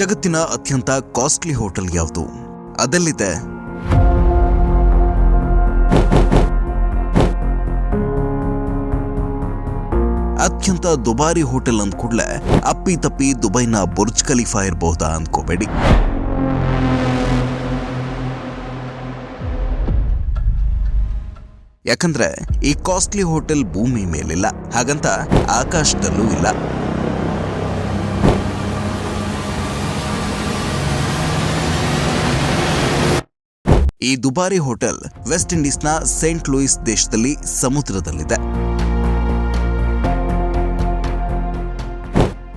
ಜಗತ್ತಿನ ಅತ್ಯಂತ costly hotel ಯಾವುದು? ಅದೆಲ್ಲಿದೆ? ಅತ್ಯಂತ ದುಬಾರಿ ಹೋಟೆಲ್ ಕೂಡಲೇ ಅಪ್ಪಿ ತಪ್ಪಿ ದುಬೈನ ಬುರ್ಜ್ ಖಲೀಫಾ ಇರಬಹುದಾ ಅಂದ್ಕೋಬೇಡಿ ಯಾಕಂದ್ರೆ ಈ ಕಾಸ್ಟ್ಲಿ ಹೋಟೆಲ್ ಭೂಮಿ ಮೇಲಿಲ್ಲ, ಹಾಗಂತ ಆಕಾಶದಲ್ಲೂ ಇಲ್ಲ. ಈ ದುಬಾರಿ ಹೋಟೆಲ್ ವೆಸ್ಟ್ ಇಂಡೀಸ್ನ ಸೇಂಟ್ ಲೂಯಿಸ್ ದೇಶದಲ್ಲಿ ಸಮುದ್ರದಲ್ಲಿದೆ.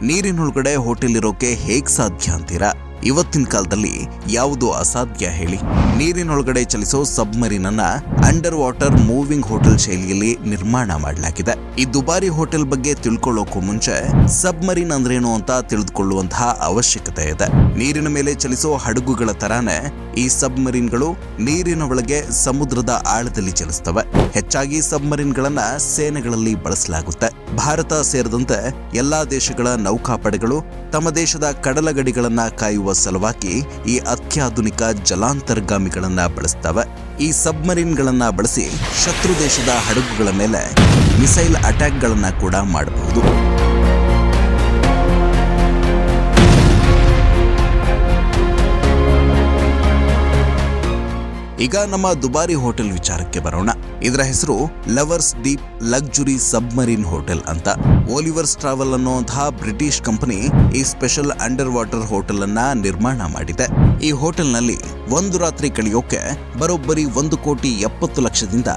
ನೀರಿನೊಳಗಡೆ ಹೋಟೆಲ್ ಇರೋಕೆ ಹೇಗೆ ಸಾಧ್ಯ ಅಂತೀರಾ? ಇವತ್ತಿನ ಕಾಲದಲ್ಲಿ ಯಾವುದು ಅಸಾಧ್ಯ ಹೇಳಿ. ನೀರಿನೊಳಗಡೆ ಚಲಿಸೋ ಸಬ್ಮರೀನ್ ಅನ್ನ ಅಂಡರ್ ವಾಟರ್ ಮೂವಿಂಗ್ ಹೋಟೆಲ್ ಶೈಲಿಯಲ್ಲಿ ನಿರ್ಮಾಣ ಮಾಡಲಾಗಿದೆ. ಈ ದುಬಾರಿ ಹೋಟೆಲ್ ಬಗ್ಗೆ ತಿಳ್ಕೊಳ್ಳೋಕು ಮುಂಚೆ ಸಬ್ಮರೀನ್ ಅಂದ್ರೇನು ಅಂತ ತಿಳಿದುಕೊಳ್ಳುವಂತಹ ಅವಶ್ಯಕತೆ ಇದೆ. ನೀರಿನ ಮೇಲೆ ಚಲಿಸೋ ಹಡಗುಗಳ ತರಾನೇ ಈ ಸಬ್ಮರೀನ್ಗಳು ನೀರಿನ ಒಳಗೆ ಸಮುದ್ರದ ಆಳದಲ್ಲಿ ಚಲಿಸ್ತವೆ. ಹೆಚ್ಚಾಗಿ ಸಬ್ಮರೀನ್ಗಳನ್ನ ಸೇನೆಗಳಲ್ಲಿ ಬಳಸಲಾಗುತ್ತೆ. ಭಾರತ ಸೇರಿದಂತೆ ಎಲ್ಲಾ ದೇಶಗಳ ನೌಕಾಪಡೆಗಳು ತಮ್ಮ ದೇಶದ ಕಡಲ ಗಡಿಗಳನ್ನು ಕಾಯುವ ಸಲುವಾಗಿ ಈ ಅತ್ಯಾಧುನಿಕ ಜಲಾಂತರ್ಗಾಮಿಗಳನ್ನ ಬಳಸ್ತವೆ. ಈ ಸಬ್ಮರೀನ್ಗಳನ್ನ ಬಳಸಿ ಶತ್ರು ದೇಶದ ಹಡಗುಗಳ ಮೇಲೆ ಮಿಸೈಲ್ ಅಟ್ಯಾಕ್ಗಳನ್ನ ಕೂಡ ಮಾಡಬಹುದು. ಈಗ ನಮ್ಮ ದುಬಾರಿ ಹೋಟೆಲ್ ವಿಚಾರಕ್ಕೆ ಬರೋಣ. ಇದರ ಹೆಸರು lovers deep luxury submarine hotel ಅಂತ. ಓಲಿವರ್ಸ್ ಟ್ರಾವೆಲ್ ಅನ್ನುವಂತಹ ಬ್ರಿಟಿಷ್ ಕಂಪನಿ ಈ ಸ್ಪೆಷಲ್ ಅಂಡರ್ ವಾಟರ್ ಹೋಟೆಲ್ ಅನ್ನ ನಿರ್ಮಾಣ ಮಾಡಿದೆ. ಈ ಹೋಟೆಲ್ನಲ್ಲಿ ಒಂದು ರಾತ್ರಿ ಕಳೆಯೋಕೆ ಬರೋಬ್ಬರಿ ಒಂದು ಕೋಟಿ ಎಪ್ಪತ್ತು ಲಕ್ಷದಿಂದ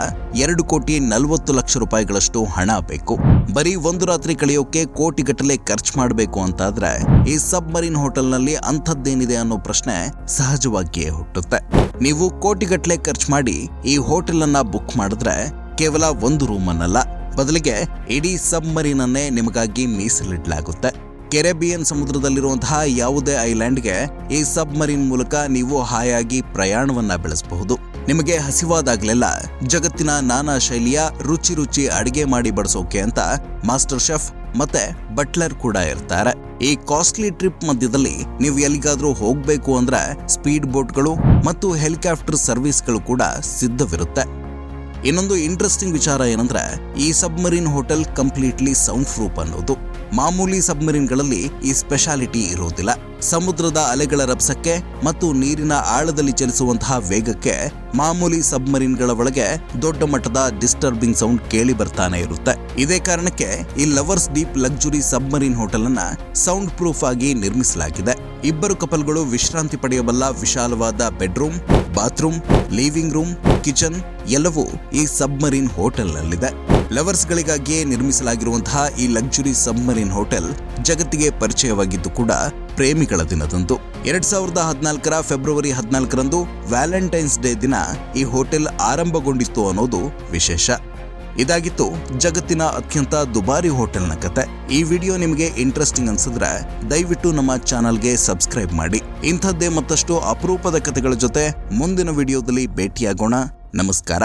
ಎರಡು ಕೋಟಿ ನಲವತ್ತು ಲಕ್ಷ ರೂಪಾಯಿಗಳಷ್ಟು ಹಣ ಬೇಕು. ಬರೀ ಒಂದು ರಾತ್ರಿ ಕಳೆಯೋಕೆ ಕೋಟಿಗಟ್ಟಲೆ ಖರ್ಚು ಮಾಡಬೇಕು ಅಂತಾದ್ರೆ ಈ ಸಬ್ಮರೀನ್ ಹೋಟೆಲ್ನಲ್ಲಿ ಅಂಥದ್ದೇನಿದೆ ಅನ್ನೋ ಪ್ರಶ್ನೆ ಸಹಜವಾಗಿಯೇ ಹುಟ್ಟುತ್ತೆ. ನೀವು ಕೋಟಿಗಟ್ಟಲೆ ಖರ್ಚು ಮಾಡಿ ಈ ಹೋಟೆಲ್ ಅನ್ನ ಬುಕ್ ಮಾಡಿದ್ರೆ ಕೇವಲ ಒಂದು ರೂಮ್ ಅನ್ನಲ್ಲ ಬದಲಿಗೆ ಇಡೀ ಸಬ್ಮರೀನ್ ಅನ್ನೇ ನಿಮಗಾಗಿ ಮೀಸಲಿಡಲಾಗುತ್ತೆ. ಕೆರೆಬಿಯನ್ ಸಮುದ್ರದಲ್ಲಿರುವಂತಹ ಯಾವುದೇ ಐಲ್ಯಾಂಡ್ಗೆ ಈ ಸಬ್ಮರೀನ್ ಮೂಲಕ ನೀವು ಹಾಯಾಗಿ ಪ್ರಯಾಣವನ್ನ ಬೆಳೆಸಬಹುದು. ನಿಮಗೆ ಹಸಿವಾದಾಗಲೆಲ್ಲ ಜಗತ್ತಿನ ನಾನಾ ಶೈಲಿಯ ರುಚಿ ರುಚಿ ಅಡಿಗೆ ಮಾಡಿ ಬಡಿಸೋಕೆ ಅಂತ ಮಾಸ್ಟರ್ ಶೆಫ್ ಮತ್ತೆ ಬಟ್ಲರ್ ಕೂಡ ಇರ್ತಾರೆ. ಈ ಕಾಸ್ಟ್ಲಿ ಟ್ರಿಪ್ ಮಧ್ಯದಲ್ಲಿ ನೀವು ಎಲ್ಲಿಗಾದ್ರೂ ಹೋಗ್ಬೇಕು ಅಂದ್ರೆ ಸ್ಪೀಡ್ ಬೋಟ್ಗಳು ಮತ್ತು ಹೆಲಿಕಾಪ್ಟರ್ ಸರ್ವಿಸ್ಗಳು ಕೂಡ ಸಿದ್ಧವಿರುತ್ತೆ. ಇನ್ನೊಂದು ಇಂಟ್ರೆಸ್ಟಿಂಗ್ ವಿಚಾರ ಏನಂದ್ರೆ ಈ submarine hotel completely sound proof ಅನ್ನೋದು. ಮಾಮೂಲಿ ಸಬ್ಮರೀನ್ಗಳಲ್ಲಿ ಈ ಸ್ಪೆಷಾಲಿಟಿ ಇರೋದಿಲ್ಲ ಸಮುದ್ರದ ಅಲೆಗಳ ರಭಸಕ್ಕೆ ಮತ್ತು ನೀರಿನ ಆಳದಲ್ಲಿ ಚಲಿಸುವಂತಹ ವೇಗಕ್ಕೆ ಮಾಮೂಲಿ ಸಬ್ಮರೀನ್ಗಳ ಒಳಗೆ ದೊಡ್ಡ ಮಟ್ಟದ ಡಿಸ್ಟರ್ಬಿಂಗ್ ಸೌಂಡ್ ಕೇಳಿ ಬರ್ತಾನೆ ಇರುತ್ತೆ. ಇದೇ ಕಾರಣಕ್ಕೆ ಈ lovers deep luxury submarine hotel ಅನ್ನ ಸೌಂಡ್ ಪ್ರೂಫ್ ಆಗಿ ನಿರ್ಮಿಸಲಾಗಿದೆ. ಇಬ್ಬರು ಕಪಲ್ಗಳು ವಿಶ್ರಾಂತಿ ಪಡೆಯಬಲ್ಲ ವಿಶಾಲವಾದ bedroom, bathroom, living room, kitchen ಎಲ್ಲವೂ ಈ ಸಬ್ಮರೀನ್ ಹೋಟೆಲ್ನಲ್ಲಿದೆ. ಲವರ್ಸ್ಗಳಿಗಾಗಿಯೇ ನಿರ್ಮಿಸಲಾಗಿರುವಂತಹ ಈ ಲಕ್ಸುರಿ ಸಬ್ಮರೀನ್ ಹೋಟೆಲ್ ಜಗತ್ತಿಗೆ ಪರಿಚಯವಾಗಿದ್ದು ಕೂಡ ಪ್ರೇಮಿಗಳ ದಿನದಂದು. ಎರಡ್ ಸಾವಿರದ ಹದಿನಾಲ್ಕರ ಫೆಬ್ರವರಿ ಹದಿನಾಲ್ಕರಂದು ವ್ಯಾಲೆಂಟೈನ್ಸ್ ಡೇ ದಿನ ಈ ಹೋಟೆಲ್ ಆರಂಭಗೊಂಡಿತ್ತು ಅನ್ನೋದು ವಿಶೇಷ. ಇದಾಗಿತ್ತು ಜಗತ್ತಿನ ಅತ್ಯಂತ ದುಬಾರಿ ಹೋಟೆಲ್ನ ಕತೆ. ಈ ವಿಡಿಯೋ ನಿಮಗೆ ಇಂಟ್ರೆಸ್ಟಿಂಗ್ ಅನ್ಸಿದ್ರೆ ದಯವಿಟ್ಟು ನಮ್ಮ ಚಾನಲ್ಗೆ ಸಬ್ಸ್ಕ್ರೈಬ್ ಮಾಡಿ. ಇಂಥದ್ದೇ ಮತ್ತಷ್ಟು ಅಪರೂಪದ ಕಥೆಗಳ ಜೊತೆ ಮುಂದಿನ ವಿಡಿಯೋದಲ್ಲಿ ಭೇಟಿಯಾಗೋಣ. ನಮಸ್ಕಾರ.